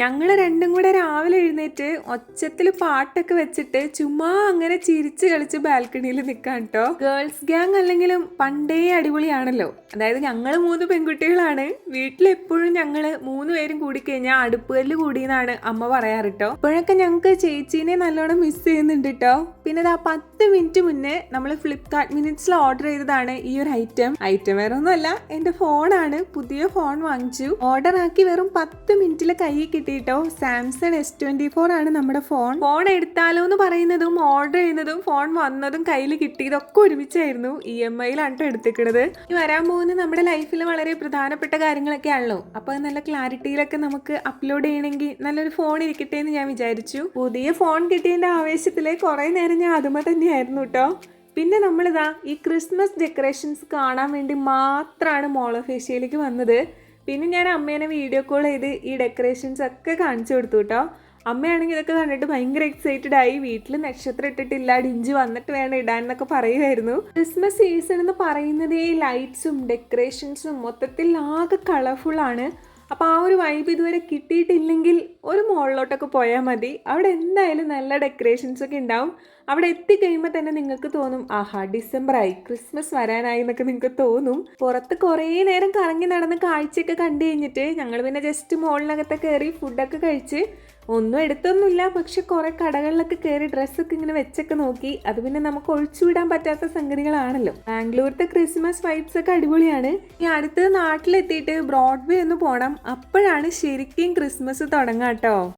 ഞങ്ങൾ രണ്ടും കൂടെ രാവിലെ എഴുന്നേറ്റ് ഒച്ചത്തിൽ പാട്ടൊക്കെ വെച്ചിട്ട് ചുമ്മാ അങ്ങനെ ചിരിച്ച് കളിച്ച് ബാൽക്കണിയിൽ നിൽക്കാൻ കേട്ടോ ഗേൾസ് ഗ്യാങ് അല്ലെങ്കിലും പണ്ടേ അടിപൊളിയാണല്ലോ. അതായത് ഞങ്ങൾ മൂന്ന് പെൺകുട്ടികളാണ്. വീട്ടിലെപ്പോഴും ഞങ്ങൾ മൂന്ന് പേരും കൂടി കഴിഞ്ഞാൽ അടുപ്പുകല്ല് കൂടിയെന്നാണ് അമ്മ പറയാറ് കേട്ടോ ഇപ്പോഴൊക്കെ ഞങ്ങൾക്ക് ചേച്ചീനെ നല്ലോണം മിസ് ചെയ്യുന്നുണ്ട് കേട്ടോ പിന്നെ ആ പത്ത് മിനിറ്റ് മുന്നേ നമ്മൾ ഫ്ലിപ്കാർട്ട് മിനിറ്റ്സിൽ ഓർഡർ ചെയ്തതാണ് ഈ ഒരു ഐറ്റം ഐറ്റം വേറെ ഒന്നുമല്ല എന്റെ ഫോണാണ് പുതിയ ഫോൺ വാങ്ങിച്ചു. ഓർഡർ ആക്കി വെറും പത്ത് മിനിറ്റിൽ കയ്യിൽ കിട്ടിയിട്ടോ? സാംസങ് എസ് ട്വന്റി ഫോർ ആണ് നമ്മുടെ ഫോൺ. ഫോൺ എടുത്താലോ എന്ന് പറയുന്നതും ഓർഡർ ചെയ്യുന്നതും ഫോൺ വന്നതും കയ്യിൽ കിട്ടിയതൊക്കെ ഒരുമിച്ചായിരുന്നു ഇ എം ഐയിലാണ് എടുത്തിക്കണത്. ഈ വരാൻ പോകുന്ന നമ്മുടെ ലൈഫിൽ വളരെ പ്രധാനപ്പെട്ട കാര്യങ്ങളൊക്കെ ആണല്ലോ. അപ്പൊ അത് നല്ല ക്ലാരിറ്റിയിലൊക്കെ നമുക്ക് അപ്ലോഡ് ചെയ്യണമെങ്കിൽ നല്ലൊരു ഫോൺ ഇരിക്കട്ടെ എന്ന് ഞാൻ വിചാരിച്ചു. പുതിയ ഫോൺ കിട്ടിയതിന്റെ ആവേശത്തിൽ കുറെ നേരം ഞാൻ അതുമ തന്നെയായിരുന്നു കേട്ടോ പിന്നെ നമ്മളിതാ ഈ ക്രിസ്മസ് ഡെക്കറേഷൻസ് കാണാൻ വേണ്ടി മാത്രമാണ് മോളോഫേഷ്യയിലേക്ക് വന്നത്. പിന്നെ ഞാൻ അമ്മേനെ വീഡിയോ കോൾ ചെയ്ത് ഈ ഡെക്കറേഷൻസ് ഒക്കെ കാണിച്ചു കൊടുത്തു കേട്ടോ അമ്മയാണെങ്കിൽ ഇതൊക്കെ കണ്ടിട്ട് ഭയങ്കര എക്സൈറ്റഡ് ആയി. വീട്ടിൽ നക്ഷത്രം ഇട്ടിട്ടില്ല ഡിഞ്ച് വന്നിട്ട് വേണം ഇടാൻ എന്നൊക്കെ പറയുമായിരുന്നു ക്രിസ്മസ് സീസൺ എന്ന് പറയുന്നത് ലൈറ്റ്സും ഡെക്കറേഷൻസും മൊത്തത്തിൽ ആകെ കളർഫുൾ ആണ്. അപ്പോൾ ആ ഒരു വൈബ് ഇതുവരെ കിട്ടിയിട്ടില്ലെങ്കിൽ ഒരു മുകളിലോട്ടൊക്കെ പോയാൽ മതി. അവിടെ എന്തായാലും നല്ല ഡെക്കറേഷൻസ് ഒക്കെ ഉണ്ടാവും. അവിടെ എത്തിക്കഴിയുമ്പോൾ തന്നെ നിങ്ങൾക്ക് തോന്നും ആഹാ ഡിസംബർ ആയി ക്രിസ്മസ് വരാനായി എന്നൊക്കെ നിങ്ങൾക്ക് തോന്നും. പുറത്ത് കുറേ നേരം കറങ്ങി നടന്ന് കാഴ്ചയൊക്കെ കണ്ടു കഴിഞ്ഞിട്ട് ഞങ്ങൾ പിന്നെ ജസ്റ്റ് മുകളിനകത്ത് കയറി ഫുഡൊക്കെ കഴിച്ച് ഒന്നും എടുത്തൊന്നുമില്ല. പക്ഷെ കുറെ കടകളിലൊക്കെ കയറി ഡ്രസ്സൊക്കെ ഇങ്ങനെ വെച്ചൊക്കെ നോക്കി. അത് പിന്നെ നമുക്ക് ഒഴിച്ചുവിടാൻ പറ്റാത്ത സംഗതികളാണല്ലോ. ബാംഗ്ലൂരത്തെ ക്രിസ്മസ് വൈബ്സ് ഒക്കെ അടിപൊളിയാണ്. ഈ അടുത്ത നാട്ടിലെത്തിയിട്ട് ബ്രോഡ്വേ ഒന്ന് പോണം. അപ്പോഴാണ് ശരിക്കും ക്രിസ്മസ് തുടങ്ങാട്ടോ